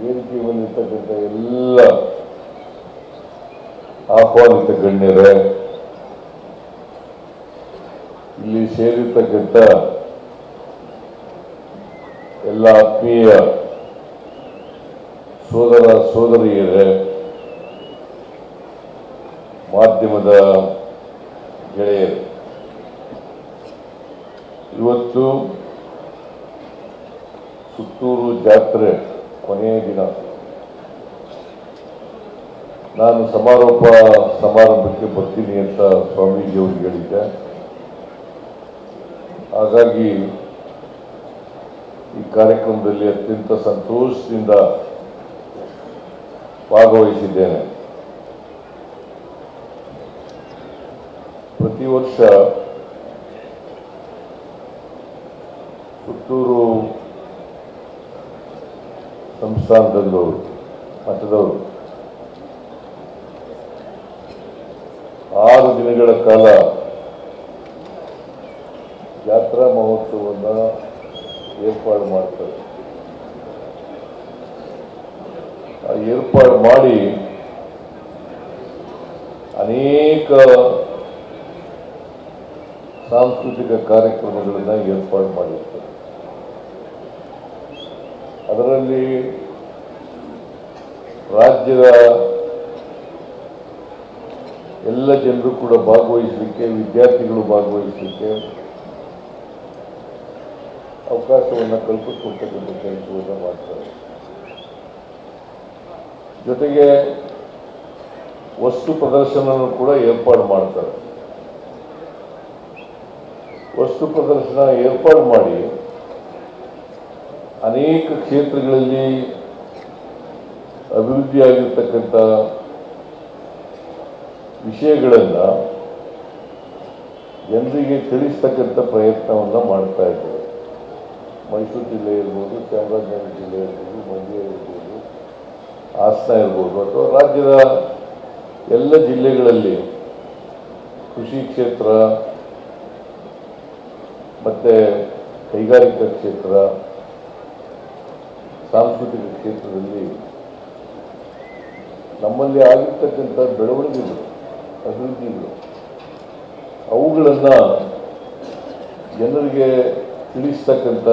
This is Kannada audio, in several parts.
ವೇದಿಕೆ ಬಂದಿರ್ತಕ್ಕಂಥ ಎಲ್ಲ ಆಹ್ವಾನಿತ ಗಣ್ಯರೇ, ಇಲ್ಲಿ ಸೇರಿರ್ತಕ್ಕಂಥ ಎಲ್ಲ ಆತ್ಮೀಯ ಸೋದರ ಸೋದರಿಯರೇ, ಮಾಧ್ಯಮದ ಗೆಳೆಯರು, ಇವತ್ತು ಸುತ್ತೂರು ಜಾತ್ರೆ ಕೊನೆಯ ದಿನ ನಾನು ಸಮಾರೋಪ ಸಮಾರಂಭಕ್ಕೆ ಬರ್ತೀನಿ ಅಂತ ಸ್ವಾಮೀಜಿ ಅವರು ಹೇಳಿದ್ದೆ. ಹಾಗಾಗಿ ಈ ಕಾರ್ಯಕ್ರಮದಲ್ಲಿ ಅತ್ಯಂತ ಸಂತೋಷದಿಂದ ಭಾಗವಹಿಸಿದ್ದೇನೆ. ಪ್ರತಿ ವರ್ಷ ಪುತ್ತೂರು ಸಂಸ್ಥಾನದಲ್ಲವರು ಮಠದವರು ಆರು ದಿನಗಳ ಕಾಲ ಜಾತ್ರಾ ಮಹೋತ್ಸವವನ್ನು ಏರ್ಪಾಡು ಮಾಡ್ತಾರೆ. ಆ ಏರ್ಪಾಡು ಮಾಡಿ ಅನೇಕ ಸಾಂಸ್ಕೃತಿಕ ಕಾರ್ಯಕ್ರಮಗಳನ್ನು ಏರ್ಪಾಡು ಮಾಡಿರ್ತಾರೆ. ಅದರಲ್ಲಿ ರಾಜ್ಯದ ಎಲ್ಲ ಜನರು ಕೂಡ ಭಾಗವಹಿಸಲಿಕ್ಕೆ, ವಿದ್ಯಾರ್ಥಿಗಳು ಭಾಗವಹಿಸಲಿಕ್ಕೆ ಅವಕಾಶವನ್ನು ಕಲ್ಪಿಸಿಕೊಡ್ತಕ್ಕಂಥ ಕೆಲಸವನ್ನು ಮಾಡ್ತಾರೆ. ಜೊತೆಗೆ ವಸ್ತು ಪ್ರದರ್ಶನ ಕೂಡ ಏರ್ಪಾಡು ಮಾಡ್ತಾರೆ. ವಸ್ತು ಪ್ರದರ್ಶನ ಏರ್ಪಾಡು ಮಾಡಿ ಅನೇಕ ಕ್ಷೇತ್ರಗಳಲ್ಲಿ ಅಭಿವೃದ್ಧಿಯಾಗಿರ್ತಕ್ಕಂಥ ವಿಷಯಗಳನ್ನು ಜನರಿಗೆ ತಿಳಿಸ್ತಕ್ಕಂಥ ಪ್ರಯತ್ನವನ್ನು ಮಾಡ್ತಾ ಇದ್ದೇವೆ. ಮೈಸೂರು ಜಿಲ್ಲೆ ಇರ್ಬೋದು, ಚಾಮರಾಜನಗರ ಜಿಲ್ಲೆ ಇರ್ಬೋದು, ಮಂಡ್ಯ ಇರ್ಬೋದು, ಹಾಸನ ಇರ್ಬೋದು ಅಥವಾ ರಾಜ್ಯದ ಎಲ್ಲ ಜಿಲ್ಲೆಗಳಲ್ಲಿ ಕೃಷಿ ಕ್ಷೇತ್ರ ಮತ್ತು ಕೈಗಾರಿಕಾ ಕ್ಷೇತ್ರ, ಸಾಂಸ್ಕೃತಿಕ ಕ್ಷೇತ್ರದಲ್ಲಿ ನಮ್ಮಲ್ಲಿ ಆಗಿರ್ತಕ್ಕಂಥ ಬೆಳವಣಿಗೆಗಳು, ಅಭಿವೃದ್ಧಿಗಳು, ಅವುಗಳನ್ನು ಜನರಿಗೆ ತಿಳಿಸ್ತಕ್ಕಂಥ,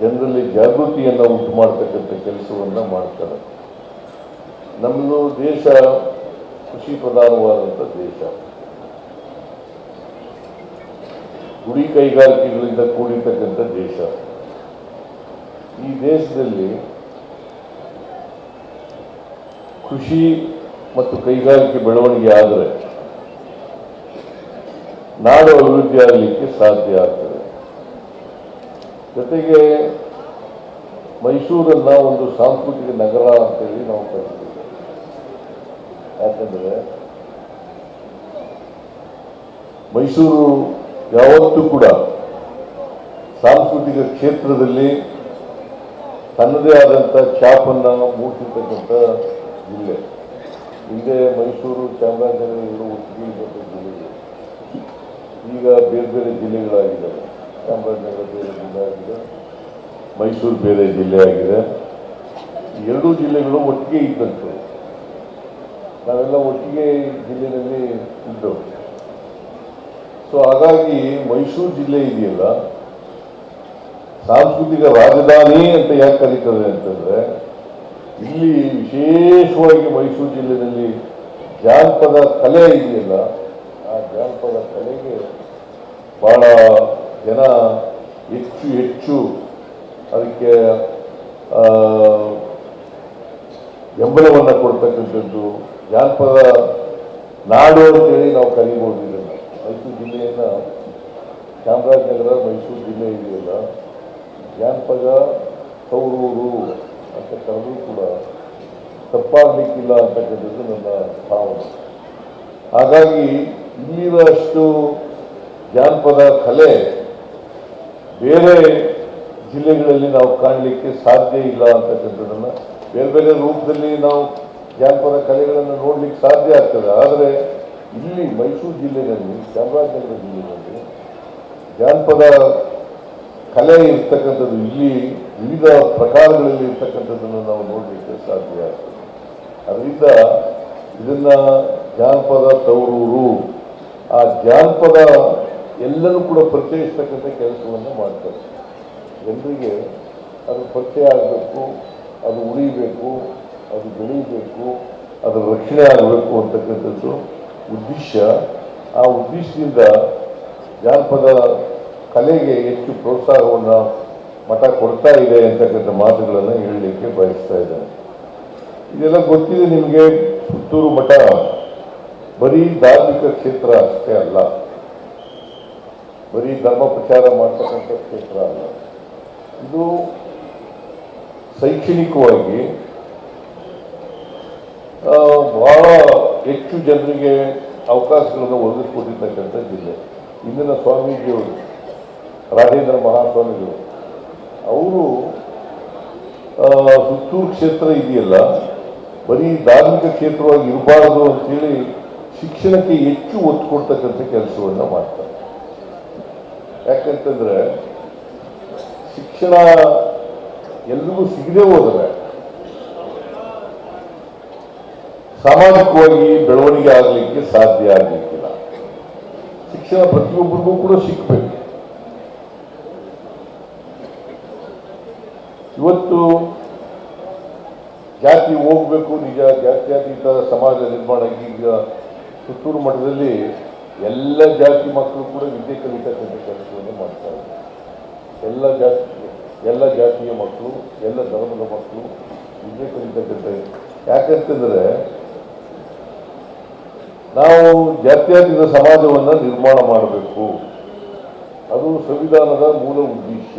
ಜನರಲ್ಲಿ ಜಾಗೃತಿಯನ್ನು ಉಂಟು ಮಾಡ್ತಕ್ಕಂಥ ಕೆಲಸವನ್ನು ಮಾಡ್ತಾರೆ. ನಮ್ಮದು ದೇಶ ಕೃಷಿ ಪ್ರಧಾನವಾದಂಥ ದೇಶ. ಗುಡಿ ಕೈಗಾರಿಕೆಗಳಿಂದ ಕೂಡಿರ್ತಕ್ಕಂಥ ದೇಶ. ಈ ದೇಶದಲ್ಲಿ ಕೃಷಿ ಮತ್ತು ಕೈಗಾರಿಕೆ ಬೆಳವಣಿಗೆ ಆದರೆ ನಾಡು ಅಭಿವೃದ್ಧಿ ಆಗಲಿಕ್ಕೆ ಸಾಧ್ಯ ಆಗ್ತದೆ. ಜೊತೆಗೆ ಮೈಸೂರನ್ನ ಒಂದು ಸಾಂಸ್ಕೃತಿಕ ನಗರ ಅಂತೇಳಿ ನಾವು ಕರಿತೀವಿ. ಯಾಕಂದರೆ ಮೈಸೂರು ಯಾವತ್ತೂ ಕೂಡ ಸಾಂಸ್ಕೃತಿಕ ಕ್ಷೇತ್ರದಲ್ಲಿ ತನ್ನದೇ ಆದಂಥ ಛಾಪನ್ನು ಮೂಡಿಸಿರ್ತಕ್ಕಂಥ ಜಿಲ್ಲೆ ಹಿಂದೆ ಮೈಸೂರು, ಚಾಮರಾಜನಗರ ಒಟ್ಟಿಗೆ ಇದ್ದಂಥ ಜಿಲ್ಲೆಗಳು. ಈಗ ಬೇರೆ ಬೇರೆ ಜಿಲ್ಲೆಗಳಾಗಿದ್ದಾವೆ ಚಾಮರಾಜನಗರ ಬೇರೆ ಜಿಲ್ಲೆ ಆಗಿದೆ. ಮೈಸೂರು ಬೇರೆ ಜಿಲ್ಲೆ ಆಗಿದೆ. ಎರಡೂ ಜಿಲ್ಲೆಗಳು ಒಟ್ಟಿಗೆ ಇದ್ದಂತೆ. ನಾವೆಲ್ಲ ಒಟ್ಟಿಗೆ ಜಿಲ್ಲೆಯಲ್ಲಿ ಇದ್ದವು. ಸೊ ಹಾಗಾಗಿ ಮೈಸೂರು ಜಿಲ್ಲೆ ಇದೆಯಲ್ಲ, ಸಾಂಸ್ಕೃತಿಕ ರಾಜಧಾನಿ ಅಂತ ಯಾಕೆ ಕರೀತದೆ ಅಂತಂದ್ರೆ ಇಲ್ಲಿ ವಿಶೇಷವಾಗಿ ಮೈಸೂರು ಜಿಲ್ಲೆಯಲ್ಲಿ ಜಾನಪದ ಕಲೆ ಇದೆಯಲ್ಲ, ಆ ಜಾನಪದ ಕಲೆಗೆ ಬಹಳ ಜನ ಹೆಚ್ಚು ಹೆಚ್ಚು ಅದಕ್ಕೆ ಬೆಂಬಲವನ್ನು ಕೊಡ್ತಕ್ಕಂಥದ್ದು. ಜಾನಪದ ನಾಡು ಅಂತೇಳಿ ನಾವು ಕರಿಬೋದು ಇದನ್ನು ಮೈಸೂರು ಜಿಲ್ಲೆಯನ್ನು ಚಾಮರಾಜನಗರ ಮೈಸೂರು ಜಿಲ್ಲೆ ಇದೆಯಲ್ಲ, ಜಾನಪದ ತೌರೂರು. ಅಂತ ಕರೆದು ಕೂಡ ತಪ್ಪಾಗಲಿಕ್ಕಿಲ್ಲ ಅಂತಕ್ಕಂಥದ್ದು ನನ್ನ ಭಾವನೆ. ಹಾಗಾಗಿ ಇಲ್ಲಿರುವಷ್ಟು ಜಾನಪದ ಕಲೆ ಬೇರೆ ಜಿಲ್ಲೆಗಳಲ್ಲಿ ನಾವು ಕಾಣಲಿಕ್ಕೆ ಸಾಧ್ಯ ಇಲ್ಲ ಅಂತಕ್ಕಂಥದ್ದನ್ನು ಬೇರೆ ಬೇರೆ ರೂಪದಲ್ಲಿ ನಾವು ಜಾನಪದ ಕಲೆಗಳನ್ನು ನೋಡಲಿಕ್ಕೆ ಸಾಧ್ಯ ಆಗ್ತದೆ. ಆದರೆ ಇಲ್ಲಿ ಮೈಸೂರು ಜಿಲ್ಲೆಯಲ್ಲಿ, ಚಾಮರಾಜನಗರ ಜಿಲ್ಲೆಯಲ್ಲಿ ಜಾನಪದ ಕಲೆ ಇರ್ತಕ್ಕಂಥದ್ದು ಇಲ್ಲಿ ವಿವಿಧ ಪ್ರಕಾರಗಳಲ್ಲಿ ಇರ್ತಕ್ಕಂಥದ್ದನ್ನು ನಾವು ನೋಡಲಿಕ್ಕೆ ಸಾಧ್ಯ ಆಗ್ತದೆ. ಅದರಿಂದ ಇದನ್ನ ಜಾನಪದ ತವರೂರು ಆ ಜಾನಪದ ಎಲ್ಲರೂ ಕೂಡ ಪರಿಚಯಿಸ್ತಕ್ಕಂಥ ಕೆಲಸವನ್ನು ಮಾಡ್ತಾರೆ. ಜನರಿಗೆ ಅದು ಪರಿಚಯ ಆಗಬೇಕು, ಅದು ಉಳಿಬೇಕು, ಅದು ಬೆಳೀಬೇಕು ಅದರ ರಕ್ಷಣೆ ಆಗಬೇಕು ಅಂತಕ್ಕಂಥದ್ದು ಉದ್ದೇಶ. ಆ ಉದ್ದೇಶದಿಂದ ಜಾನಪದ ಕಲೆಗೆ ಹೆಚ್ಚು ಪ್ರೋತ್ಸಾಹವನ್ನು ಮಠ ಕೊಡ್ತಾ ಇದೆ ಅಂತಕ್ಕಂಥ ಮಾತುಗಳನ್ನು ಹೇಳಲಿಕ್ಕೆ ಬಯಸ್ತಾ ಇದ್ದಾರೆ ಇದೆಲ್ಲ ಗೊತ್ತಿದೆ ನಿಮಗೆ, ಪುತ್ತೂರು ಮಠ ಬರೀ ಧಾರ್ಮಿಕ ಕ್ಷೇತ್ರ ಅಷ್ಟೇ ಅಲ್ಲ. ಬರೀ ಧರ್ಮ ಪ್ರಚಾರ ಮಾಡ್ತಕ್ಕಂಥ ಕ್ಷೇತ್ರ ಅಲ್ಲ. ಇದು ಶೈಕ್ಷಣಿಕವಾಗಿ ಬಹಳ ಹೆಚ್ಚು ಜನರಿಗೆ ಅವಕಾಶಗಳನ್ನು ಒದಗಿಸ್ಕೊಟ್ಟಿರ್ತಕ್ಕಂಥ ಜಿಲ್ಲೆ. ಇಂದಿನ ಸ್ವಾಮೀಜಿಯವರು ರಾಜೇಂದ್ರ ಮಹಾಸ್ವಾಮಿಗಳು. ಅವರು ಸುತ್ತೂರು ಕ್ಷೇತ್ರ ಇದೆಯಲ್ಲ, ಬರೀ ಧಾರ್ಮಿಕ ಕ್ಷೇತ್ರವಾಗಿ ಇರಬಾರದು ಅಂತೇಳಿ ಶಿಕ್ಷಣಕ್ಕೆ ಹೆಚ್ಚು ಒತ್ತು ಕೊಡ್ತಕ್ಕಂಥ ಕೆಲಸವನ್ನು ಮಾಡ್ತಾರೆ. ಯಾಕಂತಂದ್ರೆ, ಶಿಕ್ಷಣ ಎಲ್ರಿಗೂ ಸಿಗದೆ ಹೋದರೆ, ಸಾಮಾಜಿಕವಾಗಿ ಬೆಳವಣಿಗೆ ಆಗಲಿಕ್ಕೆ ಸಾಧ್ಯ ಆಗಲಿಕ್ಕಿಲ್ಲ. ಶಿಕ್ಷಣ ಪ್ರತಿಯೊಬ್ಬರಿಗೂ ಕೂಡ ಸಿಕ್ಕಬೇಕು ಇವತ್ತು ಜಾತಿ ಹೋಗ್ಬೇಕು, ನಿಜ ಜಾತ್ಯಾತೀತ ಸಮಾಜ ನಿರ್ಮಾಣ ಈಗ ಸುತ್ತೂರು ಮಠದಲ್ಲಿ ಎಲ್ಲ ಜಾತಿ ಮಕ್ಕಳು ಕೂಡ ವಿದ್ಯೆ ಕಲಿತಕ್ಕಂಥ ಕೆಲಸವನ್ನು ಮಾಡ್ತಾರೆ ಎಲ್ಲ ಜಾತಿ, ಎಲ್ಲ ಜಾತಿಯ ಮಕ್ಕಳು, ಎಲ್ಲ ಧರ್ಮದ ಮಕ್ಕಳು ವಿದ್ಯೆ ಕಲಿತಕ್ಕಂಥ ಯಾಕಂತಂದ್ರೆ ನಾವು ಜಾತ್ಯತೀತ ಸಮಾಜವನ್ನು ನಿರ್ಮಾಣ ಮಾಡಬೇಕು. ಅದು ಸಂವಿಧಾನದ ಮೂಲ ಉದ್ದೇಶ.